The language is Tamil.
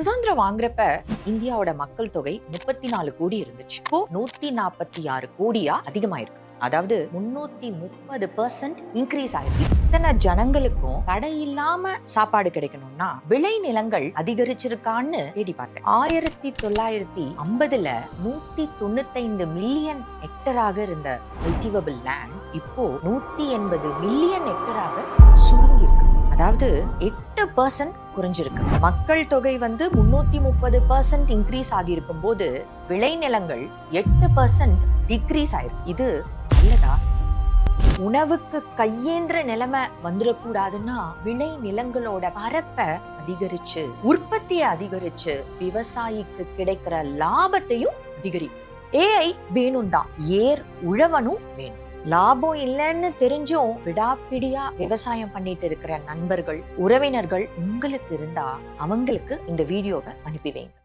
சுதந்திரம் வாங்குறப்ப இந்தியாவோட மக்கள் தொகை முப்பத்தி நாலு கோடி இருந்துச்சு. இப்போ நூத்தி நாற்பத்தி ஆறு கோடியா அதிகமாயிருக்கு. அதாவது முன்னூத்தி முப்பது பர்சன்ட் இன்க்ரீஸ் ஆயிருக்கு. இத்தனை ஜனங்களுக்கும் தடை இல்லாம சாப்பாடு கிடைக்கணும்னா விளை நிலங்கள் அதிகரிச்சிருக்கான்னு தேடி பார்த்தேன். ஆயிரத்தி தொள்ளாயிரத்தி ஐம்பதுல நூத்தி தொண்ணூத்தைந்து மில்லியன் ஹெக்டராக இருந்த கல்டிவபிள் லேண்ட் இப்போ நூத்தி எண்பது மில்லியன் ஹெக்டராக சுருங்கியிருக்கு. அதாவது எட்டு பர்சன்ட் குறைஞ்சிருக்கு. மக்கள் தொகை வந்து முன்னூத்தி முப்பது பர்சன்ட் இன்க்ரீஸ் ஆகியிருக்கும் போது விளைநிலங்கள் எட்டு பர்சன்ட் டிக்ரீஸ் ஆயிருக்கு. இது நல்லதா? உணவுக்கு கையேந்திர நிலைமை வந்துடக்கூடாதுன்னா விளை நிலங்களோட பரப்பை அதிகரிச்சு உற்பத்தியை அதிகரிச்சு விவசாயிக்கு கிடைக்கிற லாபத்தையும் அதிகரிக்கும். ஏஐ வேணும் தான் ஏர் உழவனும் வேணும். லாபம் இல்லைன்னு தெரிஞ்சும் விடாப்பிடியா விவசாயம் பண்ணிட்டு இருக்கிற நண்பர்கள் உறவினர்கள் உங்களுக்கு இருந்தா அவங்களுக்கு இந்த வீடியோவை அனுப்பி வைங்க.